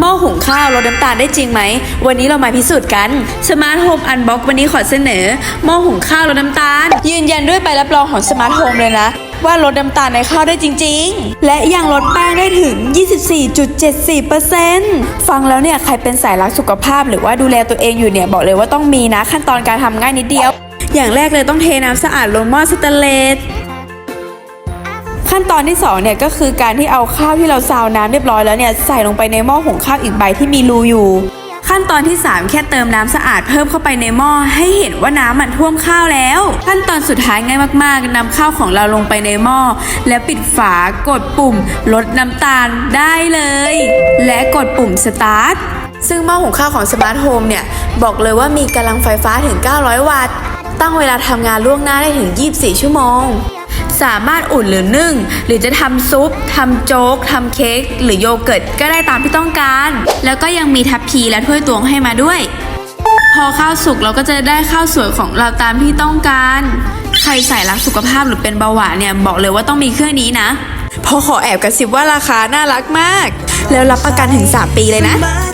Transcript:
หม้อหุงข้าวลดน้ำตาลได้จริงไหม วันนี้เรามาพิสูจน์กัน Smart Home Unbox วันนี้ขอเสนอ หม้อหุงข้าวลดน้ำตาล ยืนยันด้วยใบรับรองของ Smart Home เลยนะ ว่าลดน้ำตาลในข้าวได้จริง ๆ และยังลดแป้งได้ถึง 24.74%ฟังแล้วเนี่ย ใครเป็นสายรักสุขภาพ หรือว่าดูแลตัวเองอยู่เนี่ยบอกเลยว่าต้องมีนะขั้นตอนการทำง่ายนิดเดียว อย่างแรกเลยต้องเทน้ำสะอาดลงหม้อสแตนเลส ขั้นตอนที่2เนี่ยก็คือการที่เอาข้าวที่เราซาวน้ำเรียบร้อยแล้วเนี่ยใส่ลงไปในหม้อหุงข้าวอีกใบที่มีรูอยู่ ขั้นตอนที่ 3 แค่เติมน้ำสะอาดเพิ่มเข้าไปในหม้อให้เห็นว่าน้ำมันท่วมข้าวแล้ว ขั้นตอนสุดท้ายง่ายมากๆนำข้าวของเราลงไปในหม้อแล้วปิดฝากดปุ่ม ลดน้ำตาลได้เลย และกดปุ่มสตาร์ทซึ่งหม้อหุงข้าวของสมาร์ทโฮมเนี่ย บอกเลยว่ามีกำลังไฟฟ้าถึง 900 วัตต์ ตั้งเวลาทำงานล่วงหน้าได้ถึง 24 ชั่วโมง สามารถอุ่นหรือนึ่ง หรือจะทำซุปทำโจ๊กทำเค้กหรือโยเกิร์ตก็ได้ตามที่ต้องการ แล้วก็ยังมีทัพพีและถ้วยตวงให้มาด้วย พอข้าวสุกเราก็จะได้ข้าวสวยของเราตามที่ต้องการ ใครใส่รักสุขภาพหรือเป็นเบาหวานเนี่ยบอกเลยว่าต้องมีเครื่องนี้นะพอขอแอบกระซิบว่าราคาน่ารักมาก แล้วรับประกันถึง 3 ปีเลยนะ Smart home